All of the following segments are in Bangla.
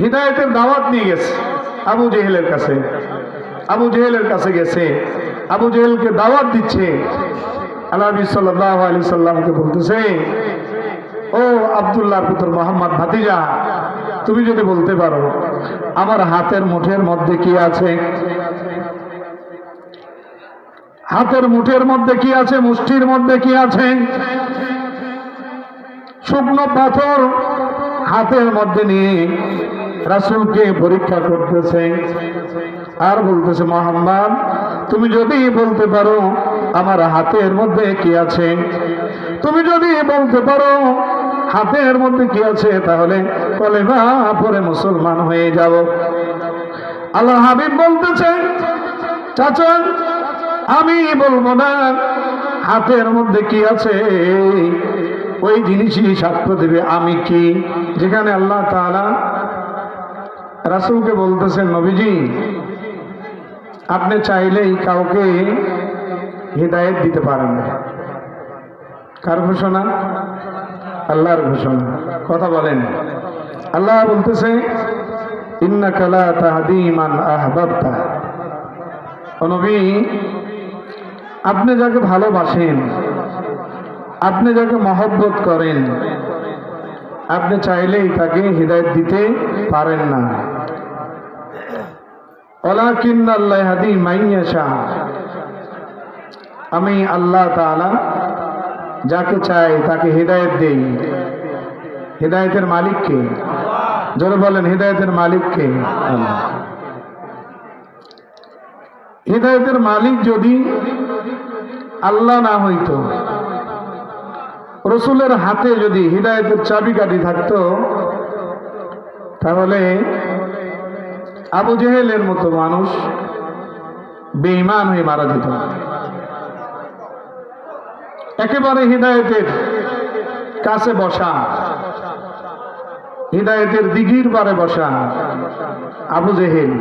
হিদায়তের দাওয়াত নিয়ে গেছে আবু জেহেলের কাছে। আবু জেহেলের কাছে গেছে। আবু জেহেলকে দাওয়াত দিচ্ছে। আল্লাহ নবী সাল্লাল্লাহু আলাইহি সাল্লামকে বলতেছে, ও আবদুল্লাহ পুত্র মোহাম্মদ ভাতিজা, তুমি যদি বলতে পারো, আমার হাতের মুঠের মধ্যে কি আছে? হাতের মুঠের মধ্যে কি আছে? মুষ্টির মধ্যে কি আছে? শুকনো পাথর হাতের মধ্যে নিয়ে রাসুলকে পরীক্ষা করতেছে। আর বলতেছে, মোহাম্মদ, তুমি যদি বলতে পারো আমার হাতের মধ্যে কি আছে? তুমি যদি বলতে পারো হাতের মধ্যে কি আছে, তাহলে বলে কলেমা পরে মুসলমান হয়ে যাব। আল্লাহ হাবিব বলতেছে, চাচা, আমি বলব না হাতের মধ্যে কি আছে? ওই জিনিসই সাক্ষ্য দেবে, আমি কি? যেখানে আল্লাহ তাআলা রাসূলকে বলতেছেন, নবীজি, আপনি চাইলেই কাউকে হৃদায়ত দিতে পারেন কার ঘোষণা? আল্লাহর ঘোষণা। কথা বলেন। আল্লাহ বলতেছে নবী, আপনি যাকে ভালোবাসেন আপনি যাকে মহব্বত করেন, আপনি চাইলেই তাকে হৃদায়ত দিতে পারেন না। আমি আল্লাহ যাকে চাই তাকে হৃদায়ত দেই। হৃদায়তের মালিককে জোরে বলেন, হৃদায়তের মালিককে হৃদায়তের মালিক যদি আল্লাহ না হইতো রসুলের হাতে যদি হৃদায়তের চাবিকাঠি থাকতো, তাহলে আবু জেহেলের মতো মানুষ বেঈমান হয়ে মারা যেত। একেবারে হৃদায়তের কাছে বসা, হৃদায়তের দিঘির পারে বসা আবু জেহেল।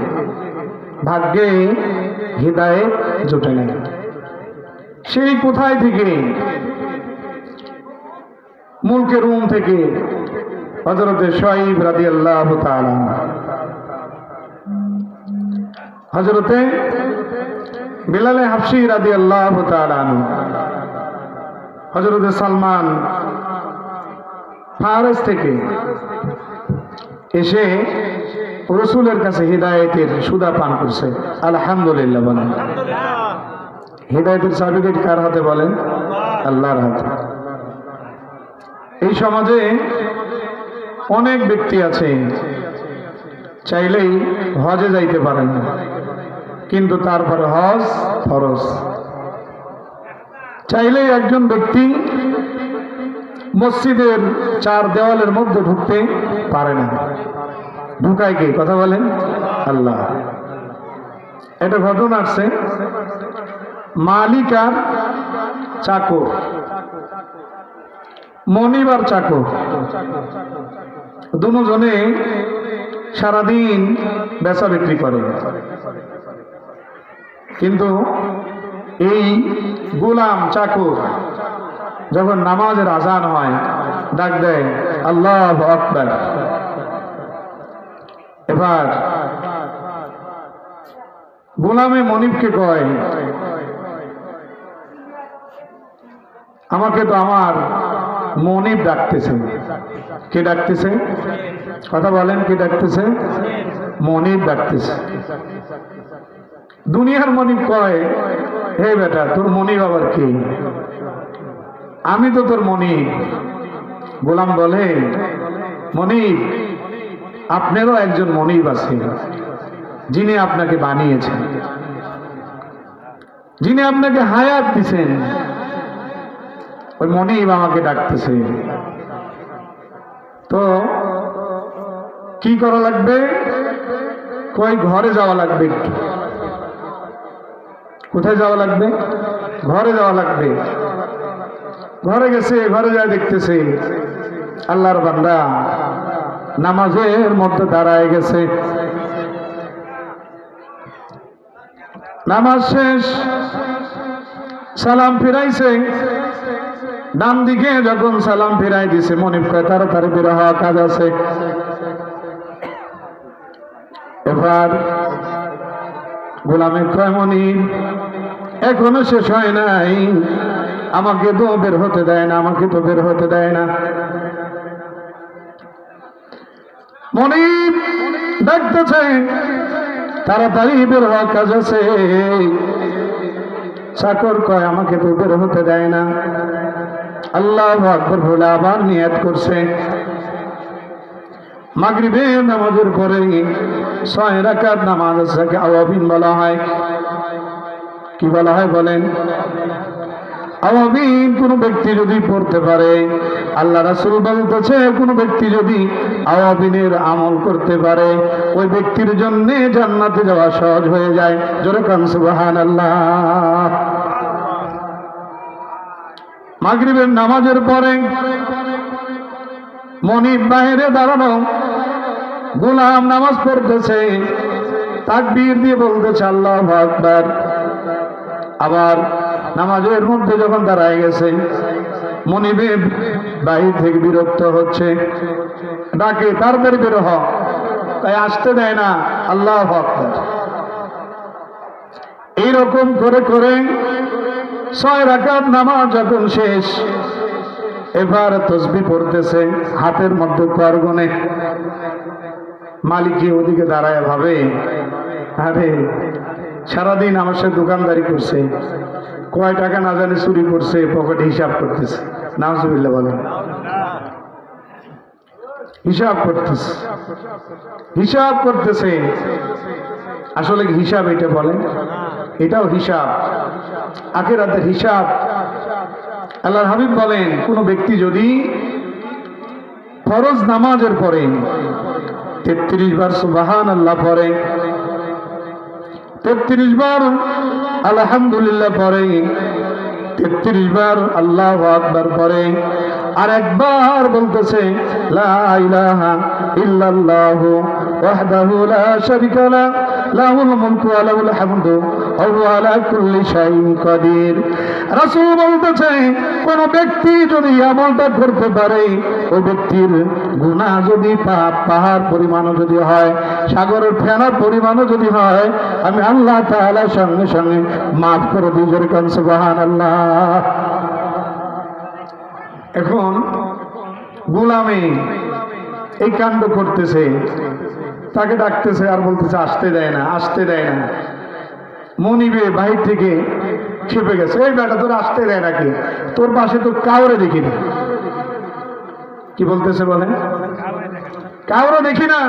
ভাগ্যে হৃদায়ত জোটে নেই। সেই কোথায় থেকে মুলকে রুম থেকে হজরতে শহীদ রাদি আল্লাহ হজরতে বিলালে হাফসি রাদি আল্লাহ হজরতে সালমান ফারেস থেকে এসে রসুলের কাছে হৃদায়তের সুদা পান করছে। আলহামদুলিল্লাহ বলেন। হৃদায়তের সার্টিফিকেট কার হাতে বলেন? আল্লাহর হাতে। এই সমাজে অনেক ব্যক্তি আছে, চাইলেই হজে যাইতে পারেন, কিন্তু তারপরে হজ ফরজ। চাইলেই একজন ব্যক্তি মসজিদের চার দেওয়ালের মধ্যে ঢুকতে পারে না। ঢুকায় কে? কথা বলেন? আল্লাহ। একটা ঘটনা আসছে মালিক আর চাকর। মনিবার চাকর। দুজনে সারাদিন বেচা বিক্রি করে। কিন্তু এই গোলাম চাকর যখন নামাজের আজান হয়, ডাক দেয়, আল্লাহ আকবর। এবার গোলামে মনিবকে কয়, আমাকে তো আমার মনিব ডাকতেছে। কে ডাকতেছে? কথা বলেন, কে ডাকতেছে? মনিব ডাকতেছে। দুনিয়ার মনিব কয়, হে বেটা, তোর মনিব আবার কি? আমি তো তোর মনিব গোলাম বলে মনিব আপনারও একজন মনিব আছে, যিনি আপনাকে বানিয়েছেন। যিনি আপনাকে হায়াত দিছেন। ওই মনিব আমাকে ডাকতেছে। তো কি করা লাগবে? কই ঘরে যাওয়া লাগবে? কোথায় যাওয়া লাগবে? ঘরে যাওয়া লাগবে। ঘরে গেছে, ঘরে যায় দেখতেছে, আল্লাহর বান্দা নামাজের মধ্যে দাঁড়ায় গেছে। নামাজ শেষ, সালাম ফিরাইছে। ডান দিকে যখন সালাম ফিরাই দিছে, মনিব কয়, তাড়াতাড়ি বের হওয়া কাজ আছে। এবার গোলামে কয়, মনিব, এখনও শেষ হয় নাই। আমাকে তো বের হতে দেয় না, আমাকে তো বের হতে দেয় না। মনিব দেখতেছে তাড়াতাড়ি বের হওয়া কাজ আছে। চাকর কয়, আমাকে তো বের হতে দেয় না। আল্লাহ আকবর বলে আবার নিয়াত করছে। মাগরিবে নামাজের পরে ছয় রাকাত নামাজ আছে আওয়াবিন বলা হয়, কি বলা হয় বলেন? আওয়াবিন কোন ব্যক্তি যদি পড়তে পারে, আল্লাহ রাসুল বলতেছে, কোন ব্যক্তি যদি আওয়াবিনের আমল করতে পারে, ওই ব্যক্তির জন্য জান্নাতে যাওয়া সহজ হয়ে যায়। জোরে কান সুবহান আল্লাহ মাগরিবের নামাজের পরে মনিব বাহিরে দাঁড়ানো গোলাম নামাজ পড়তেছে, তাকবীর দিয়ে বলতেছে, আল্লাহ আকবার। আবার নামাজের মধ্যে যখন দাঁড়ায় গেছে, মনিবে বাহির থেকে বিরক্ত হচ্ছে, ডাকে, তাড়াতাড়ি বের হ তাই আসতে দেয় না, আল্লাহ আকবার। এইরকম করে করে ছয় রাকাত নামাজ যখন শেষ, এবার তসবি পড়তেছে, হাতের মধ্যে করগনে মালিকে ওদিকে দাঁড়ায় ভাবে, আরে সারাদিন আমার সাথে দোকানদারি করছে, কয় টাকা না জানে চুরি করছে, পকেটে হিসাব করতেছে। নাজুবিল্লা বলেন। হিসাব করতেছে। হিসাব করতেছে। আসলে হিসাব এটা বলেন? এটাও হিসাব। আখেরাতের হিসাব। আল্লাহ হাবিব বলেন, কোন ব্যক্তি যদি ফরজ নামাজের পরে তেত্রিশ বার সুবাহান আল্লাহ পরে তেত্রিশ বার আলহামদুলিল্লাহ পরে, তেত্রিশ বার আল্লাহ আকবার পরে আর একবার বলতেছে, লা ইলাহা ইল্লাল্লাহু ওয়াহদাহু লা লাহুল মুলকু ওয়া লাহুল হামদু আলা কুল্লি শাইইন কাদির। রাসূল বলতেছে, কোন ব্যক্তি যদি আমলটা করতে পারে ওই ব্যক্তির গুনাহ যদি পাপ, পাহাড় পরিমাণও যদি হয়, সাগরের ফেনার পরিমাণও যদি হয়, আমি আল্লাহ তাআলা সঙ্গে সঙ্গে মাফ করে দিই, জোরে কান, সুবহানাল্লাহ। এখন, গোলামে এই কাণ্ড করতেছে। তাকে ডাকতেছে আর বলতেছে, আসতে দেয় না, আসতে দেয় না। মনিবে বাহির থেকে খেপে গেছে, এই বেটা, তোর আসতে দেয় নাকি? তোর পাশে তো কাউরে দেখি না। কি বলতেছে বলেন কাউরে দেখি না।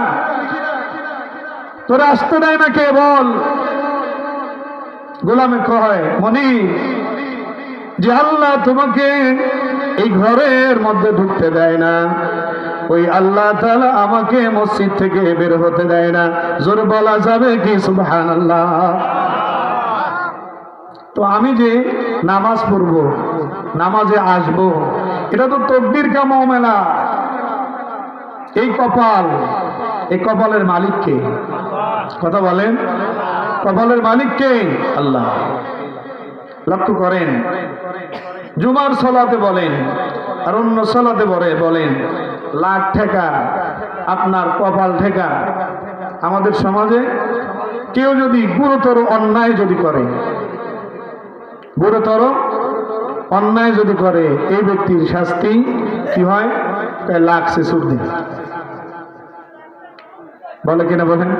তোর আসতে দেয় না কে, বল। গোলামে কয়, মনি, যে আল্লাহ তোমাকে এই ঘরের মধ্যে ঢুকতে দেয় না ওই আল্লাহ তাআলা আমাকে মসজিদ থেকে বের হতে দেয় না। জোর বলা যাবে কি? সুবহান আল্লাহ তো আমি যে নামাজ পড়ব, নামাজে আসব, এটা তো তকদির কাম মেলা এই কপাল, এই কপালের মালিককে কথা বলেন। কপালের মালিককে আল্লাহ। লক্ষ্য করেন। জুমার সলাতে বলেন, আর অন্য সলাতে বলে বলেন লাখ ঠেকা, আপনার কপাল ঠেকা। আমাদের সমাজে কেউ যদি গুরুতর অন্যায় যদি করে, গুরুতর অন্যায় যদি করে, এই ব্যক্তির শাস্তি কি হয়? লাখ সে সুর দিন। বলে কিনা বলেন?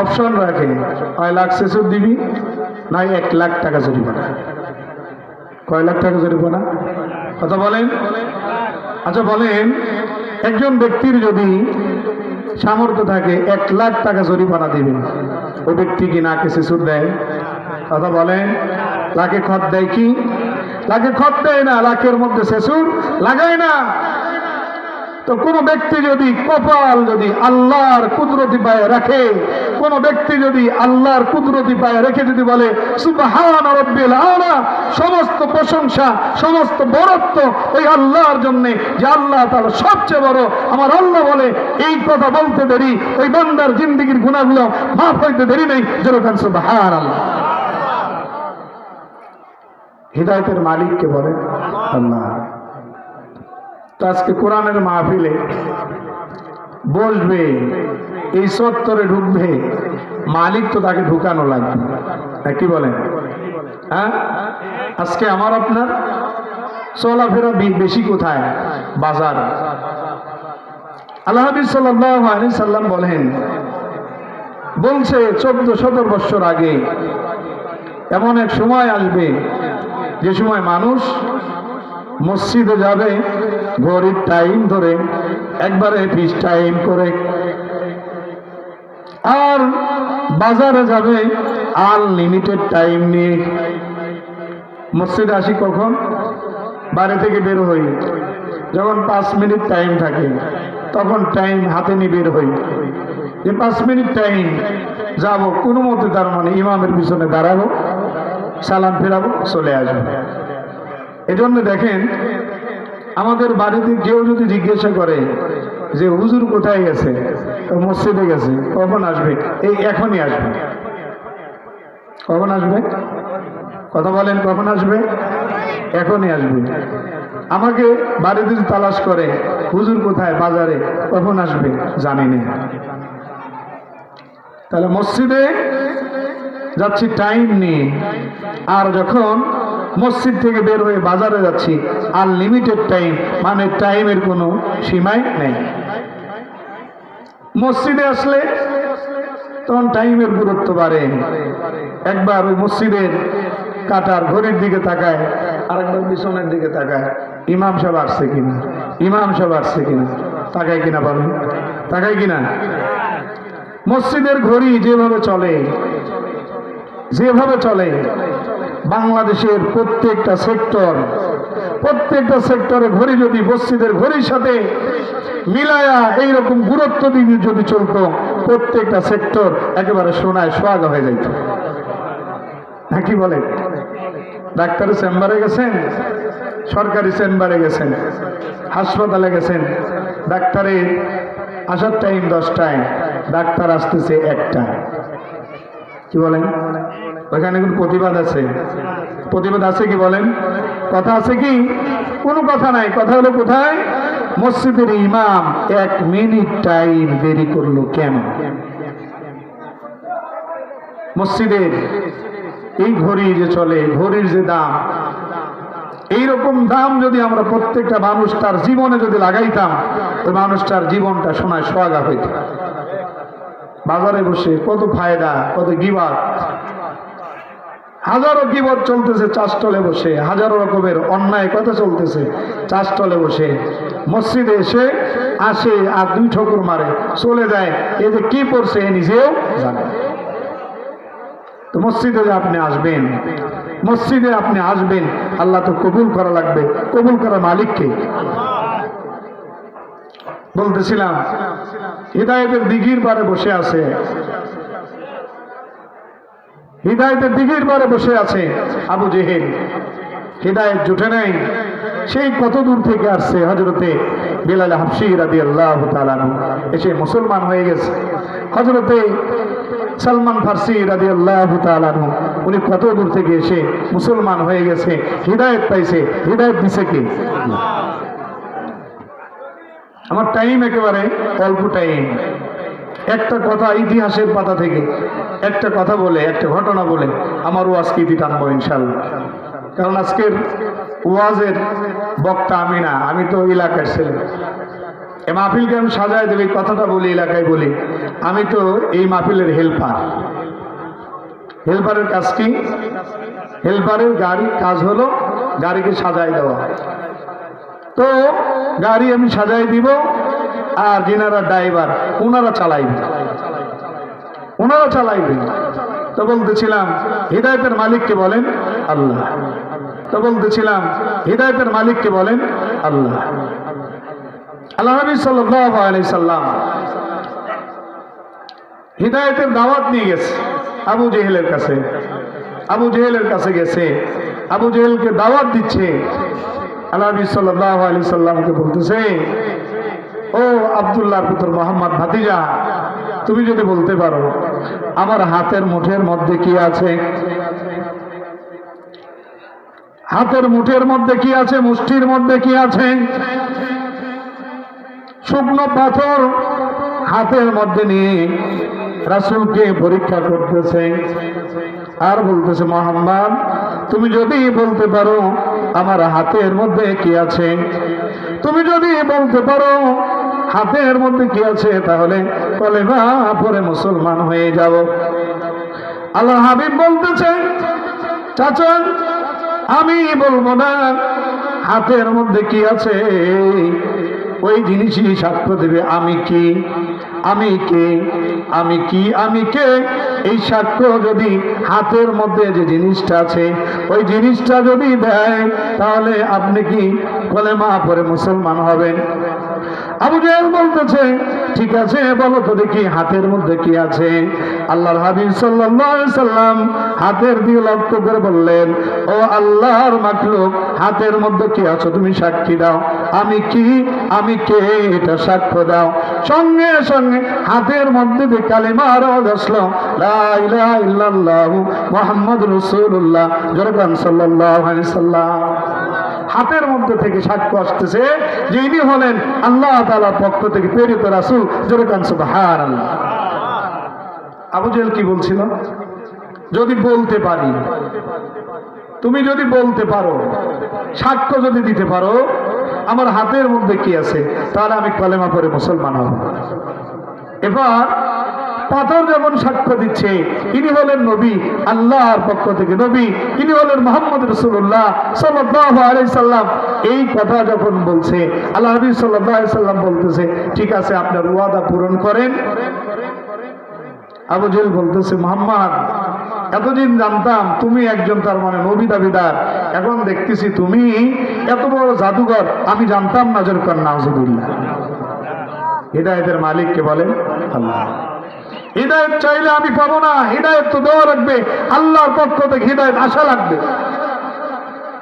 অপশন রাখে, কয় লাখ সে সুদ দিবি? নাই, এক লাখ টাকা জরিমানা। কয় লাখ টাকা জরিমানা? কথা বলেন? আচ্ছা বলেন, একজন ব্যক্তির যদি সামর্থ্য থাকে, এক লাখ টাকা জরিমানা দিবে, ওই ব্যক্তি কি নাকে শিশুর দেয়? কথা বলেন, লাখে খত দেয় কি? লাখে খত দেয় না, লাখের মধ্যে শেষুর লাগায় না। তো কোন ব্যক্তি যদি কপাল যদি আল্লাহর কুদরতি পায়ে রাখে কোন ব্যক্তি যদি আল্লাহর কুদরতি পায়ে রেখে যদি বলে সুবহান রব্বিল আলা সমস্ত প্রশংসা সমস্ত বরত্ব ওই আল্লাহর জন্য যে আল্লাহ তাআলা সবচেয়ে বড়। আমার আল্লাহ বলে এই কথা বলতে দেরি ওই বান্দার জিন্দগির গুণাগুলো মাফ হইতে দেরি নেই যেরকম সুবহান আল্লাহ হৃদায়তের মালিককে বলে আল্লাহ। তো আজকে কোরআনের মাহফিলে বসবে, এই সত্তরে ঢুকবে, মালিক তো তাকে ঢুকানো লাগবে। না কি বলেন? হ্যাঁ? আজকে আমার আপনার চলাফেরা বেশি কোথায়? বাজার। আল্লাহ সাল্লাল্লাহু সাল্লাম বলেন, বলছে, চোদ্দ সতেরো বছর আগে এমন এক সময় আসবে, যে সময় মানুষ মসজিদে যাবে, ঘড়ির টাইম ধরে, একবারে ফিস টাইম করে। আর বাজারে যাবে আনলিমিটেড টাইম নিয়ে। মসজিদে আসি কখন? বাড়ি থেকে বের হই। যখন পাঁচ মিনিট টাইম থাকে, তখন টাইম হাতে নিয়ে বের হই। যে পাঁচ মিনিট টাইম যাব, কোনো মতে তার মানে ইমামের পিছনে দাঁড়াবো, সালাম ফেরাবো, চলে আসব। এজন্য দেখেন, আমাদের বাড়িতে কেউ যদি জিজ্ঞাসা করে যে হুজুর কোথায় গেছে? মসজিদে গেছে। কখন আসবে? এই এখনই আসবে। কখন আসবে? কথা বলেন, কখন আসবে? এখনই আসবে। আমাকে বাড়িতে তালাশ করে, হুজুর কোথায়, বাজারে, কখন আসবে? জানি না। তাহলে মসজিদে যাচ্ছি টাইম নিয়ে আর যখন মসজিদ থেকে বের হয়ে বাজারে যাচ্ছি। আনলিমিটেড টাইম মানে টাইমের কোনো সীমাই নেই। মসজিদে আসলে তখন টাইমের গুরুত্ব বাড়ে। একবার ওই মসজিদের কাটার ঘড়ির দিকে তাকায়, আরেকবার বিছনের দিকে তাকায়। ইমাম সাহেব আসছে কিনা? ইমাম সাহেব আসছে কিনা? তাকায় কিনা বলেন। তাকায় কিনা? মসজিদের ঘড়ি যেভাবে চলে যেভাবে চলে বাংলাদেশের প্রত্যেকটা সেক্টর, প্রত্যেকটা সেক্টরে ঘড়ি যদি মসজিদের ঘড়ির সাথে মিলায়া এইরকম গুরুত্ব দিয়ে যদি চলতো, প্রত্যেকটা সেক্টর একেবারে সোনায় সোয়াগা হয়ে যাইত। হ্যাঁ কি বলে ডাক্তারের চেম্বারে গেছেন? সরকারি চেম্বারে গেছেন? হাসপাতালে গেছেন? ডাক্তারে আসার টাইম দশটায়, ডাক্তার আসতেছে একটা কি বলেন? ওইখানে কোন প্রতিবাদ আছে। প্রতিবাদ আছে কি বলেন? কথা আছে কি? কোনো কথা নাই। কথা হলো কোথায়? মসজিদের ইমাম এক মিনিট টাইম দেরি করল কেন? মসজিদের এই ঘড়ি যে চলে ঘড়ির যে দাম, এইরকম দাম যদি আমরা প্রত্যেকটা মানুষ তার জীবনে যদি লাগাইতাম, ওই মানুষটার জীবনটা সোনায় সোয়াগা হইত। বাজারে বসে কত ফায়দা, কত গিবাদ। হাজারো গিবত চলতেছে চাষটলে বসে। হাজারো রকমের অন্যায় কথা চলতেছে চাষটলে বসে। মসজিদে এসে আসে আর দুই ঠকুর মারে, চলে যায়। এ যে কি পড়ছে এ নিজেও জানে। তো মসজিদে আপনি আসবেন, মসজিদে আপনি আসবেন, আল্লাহ তো কবুল করা লাগবে। কবুল করার মালিককে বলতেছিলাম, হৃদায়তের দিঘির পারে বসে আছে। হৃদায়তের দিঘির পারে বসে আছে আবু জেহেল। হৃদায়ত জুটে নাই, সেই কত দূর থেকে আসছে হজরতে বিলাল হাফসি রাদি আল্লাহ এসে মুসলমান হয়ে গেছে। হজরতে সালমান ফার্সি রাদি আল্লাহ উনি কত দূর থেকে এসে মুসলমান হয়ে গেছে, হৃদায়ত পাইছে। হৃদায়ত দিছে কি? আমার টাইম একেবারে অল্প টাইম একটা কথা ইতিহাসের পাতা থেকে, একটা কথা বলে, একটা ঘটনা বলে আমার ওয়াজকে ইতি টানবো ইনশাল্লাহ কারণ আজকের ওয়াজের বক্তা আমি না, আমি তো এলাকার ছেলে। এ মাহফিলকে আমি সাজায় দেবে কথাটা বলি, এলাকায় বলি। আমি তো এই মাহফিলের হেল্পার। হেল্পারের কাজ কি? হেল্পারের গাড়ি কাজ হলো গাড়িকে সাজায় দেওয়া। তো গাড়ি আমি সাজায় দিব আর যিনারা ড্রাইভার ওনারা চালাইবে। ওনারা চালাইবে। তো বলতেছিলাম, হৃদায়তের মালিককে বলেন? আল্লাহ। তো বলতেছিলাম, হৃদায়তের মালিককে বলেন? আল্লাহ। আল্লাহ নবী সাল্লাল্লাহু সাল্লাম হৃদায়তের দাওয়াত নিয়ে গেছে আবু জেহেলের কাছে। আবু জেহেলের কাছে গেছে। আবু জেহেলকে দাওয়াত দিচ্ছে। আল্লাহ নবী সাল্লাল্লাহু আলাইহি সাল্লামকে বলতেছে ও আব্দুল্লাহর পুত্র মোহাম্মদ ভাতিজা, তুমি যদি বলতে পারো, আমার হাতের মুঠের মধ্যে কি আছে? হাতের মুঠের মধ্যে কি আছে? মুষ্টির মধ্যে কি আছে? শুকনো পাথর হাতের মধ্যে নিয়ে রাসূলকে পরীক্ষা করতেছে আর বলতেছে, মোহাম্মদ, তুমি যদি বলতে পারো, আমার হাতের মধ্যে কি আছে? তুমি যদি বলতে পারো হাতের মধ্যে কি আছে তাহলে কলেমা পরে মুসলমান হয়ে যাব। আল্লাহ হাবিব বলতেছে, চাচা, আমি বলব না, হাতের মধ্যে কি আছে? ওই জিনিসই সাক্ষ্য দেবে, আমি কি? আমি কে? আমি কি? আমি কে? এই সাক্ষ্য যদি হাতের মধ্যে যে জিনিসটা আছে, ওই জিনিসটা যদি দেয়, তাহলে আপনি কি কলেমা পরে মুসলমান হবেন? আবু জাহেল বলতেছে, ঠিক আছে, বলো তো দেখি হাতের মধ্যে কি আছে? আল্লাহর হাবিব সাল্লাম হাতের দিয়ে লক্ষ্য করে বললেন, ও আল্লাহর মাখলুক, হাতের মধ্যে কি আছে? তুমি সাক্ষী দাও। আমি কি? আমি কে? এটা সাক্ষ্য দাও। সঙ্গে সঙ্গে হাতের মধ্যে দিয়ে কালিমার আসলো মুহাম্মাদুর রাসূলুল্লাহ। জরকান আলাইহি সাল্লাম হাতের মধ্যে থেকে সাক্ষ্য আসতেছে যে ইনি হলেন আল্লাহ তাআলার পক্ষ থেকে প্রেরিত রাসূল। জোরকান সুবহানাল্লাহ। আবু জেহেল কি বলছিল? যদি বলতে পারি। তুমি যদি বলতে পারো, সাক্ষ্য যদি দিতে পারো, আমার হাতের মধ্যে কি আছে? তাহলে আমি কলেমা পরে মুসলমান হব। এবার পাথর যেমন সাক্ষ্য দিচ্ছে, ইনি হলেন নবী, আল্লাহর পক্ষ থেকে নবী, ইনি হলেন মোহাম্মদ রসুল্লাহ সাল্লাম। এই কথা যখন বলছে আল্লাহ নবী সাল্লাহ সাল্লাম বলতেছে, ঠিক আছে, আপনার ওয়াদা পূরণ করেন। আবু জেল বলতেছে, মোহাম্মদ, এতদিন জানতাম তুমি একজন তার মানে নবী দাবিদার। এখন দেখতেছি তুমি এত বড় জাদুঘর, আমি জানতাম না যেরকম নাজুদুল্লাহ হৃদায়তের মালিককে বলেন, আল্লাহ। হৃদায়ত চাইলে আমি পাবো না। হৃদায়ত তো দেওয়া লাগবে। আল্লাহর পক্ষ থেকে হৃদায়ত আশা লাগবে।